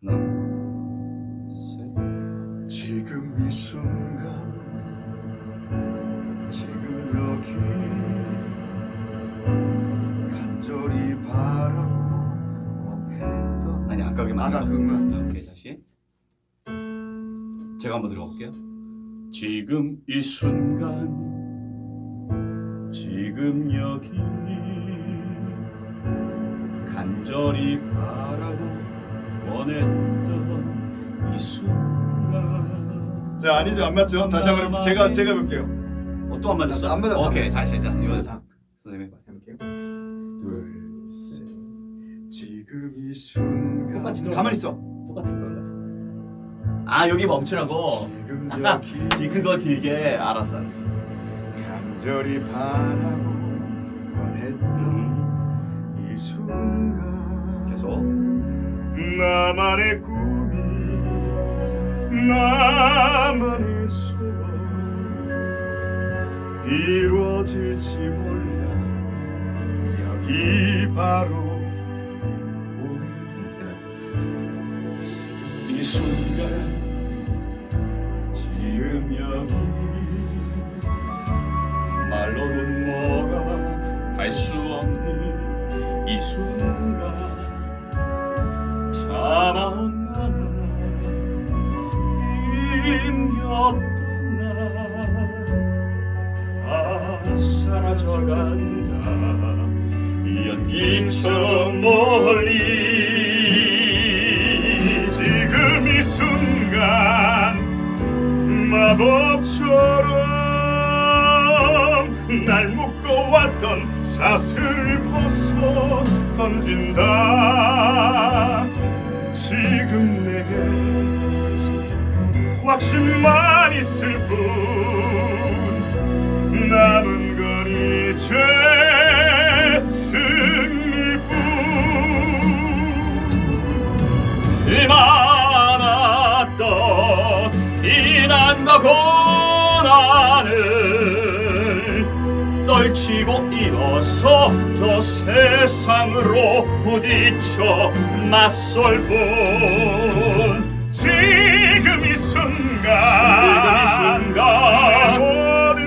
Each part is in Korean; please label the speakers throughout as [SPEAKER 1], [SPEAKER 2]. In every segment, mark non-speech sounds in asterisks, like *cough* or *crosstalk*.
[SPEAKER 1] 하나, 셋.
[SPEAKER 2] 지금 이 순간 지금 여기 간절히 바라고 원했던
[SPEAKER 1] 아니 아까 그만.
[SPEAKER 2] 아까 그만.
[SPEAKER 1] 네, 오케이 다시. 제가 한번 들어볼게요. 지금 이 순간, 지금 여기 간절히 바라고 원했던 이 순간.
[SPEAKER 2] 자 아니죠 안 맞죠 다시 한번. 제가 제가 해볼게요
[SPEAKER 1] 어, 또 안 맞았어?
[SPEAKER 2] 안 맞았어,
[SPEAKER 1] 오케이
[SPEAKER 2] 안
[SPEAKER 1] 다시 자 이거
[SPEAKER 2] 자
[SPEAKER 1] 선생님.
[SPEAKER 2] 해볼게요 둘셋 지금 이 순간
[SPEAKER 1] 똑같이 들어가.
[SPEAKER 2] 가만히 있어
[SPEAKER 1] 똑같은 거 같아. 아 여기 멈추라고.
[SPEAKER 2] 지금
[SPEAKER 1] 아, *laughs*
[SPEAKER 2] 여기
[SPEAKER 1] 그거 길게 알았어 알았어.
[SPEAKER 2] 간절히 바라고 원했던 이 순간.
[SPEAKER 1] 계속.
[SPEAKER 2] 나만의 꿈이 나만의 소원 이루어질지 몰라. 여기 바로 오늘.
[SPEAKER 1] 이 순간. 지금 여기. 말로는 뭐라 할수 없는 이 순간 참아온 나는 힘이 없던 날다 사라져간다. 이 연기처럼 멀리.
[SPEAKER 2] 지금 이 순간 마법처럼 날 묶어왔던 사슬을 벗어 확신만 있을 뿐 남은 건 이제 승리뿐.
[SPEAKER 1] 일 많았던 비난과 고난을 떨치고 일어서 저 세상으로 부딪혀 맞설 뿐
[SPEAKER 2] 순간 모든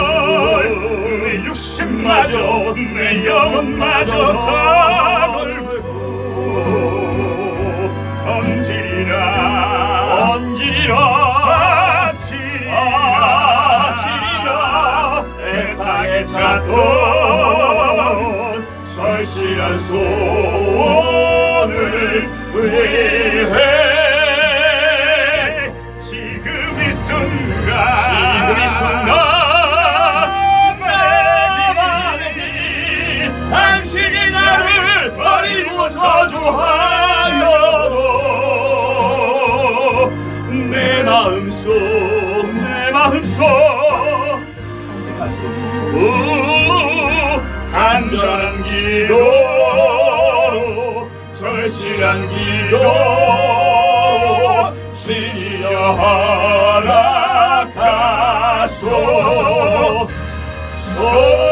[SPEAKER 2] 걸내 육신마저 내 영혼마저 다 걸고 던지리라.
[SPEAKER 1] 던지리라.
[SPEAKER 2] 바치리라. 내 땅에 찾던
[SPEAKER 1] 절실한 소원을 위 오, 간절한 기도 절실한 기도 시려 허락하소. 거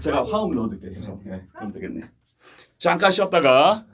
[SPEAKER 1] 제가 화음 넣어둘게요. 네, 그럼 되겠네. 잠깐 쉬었다가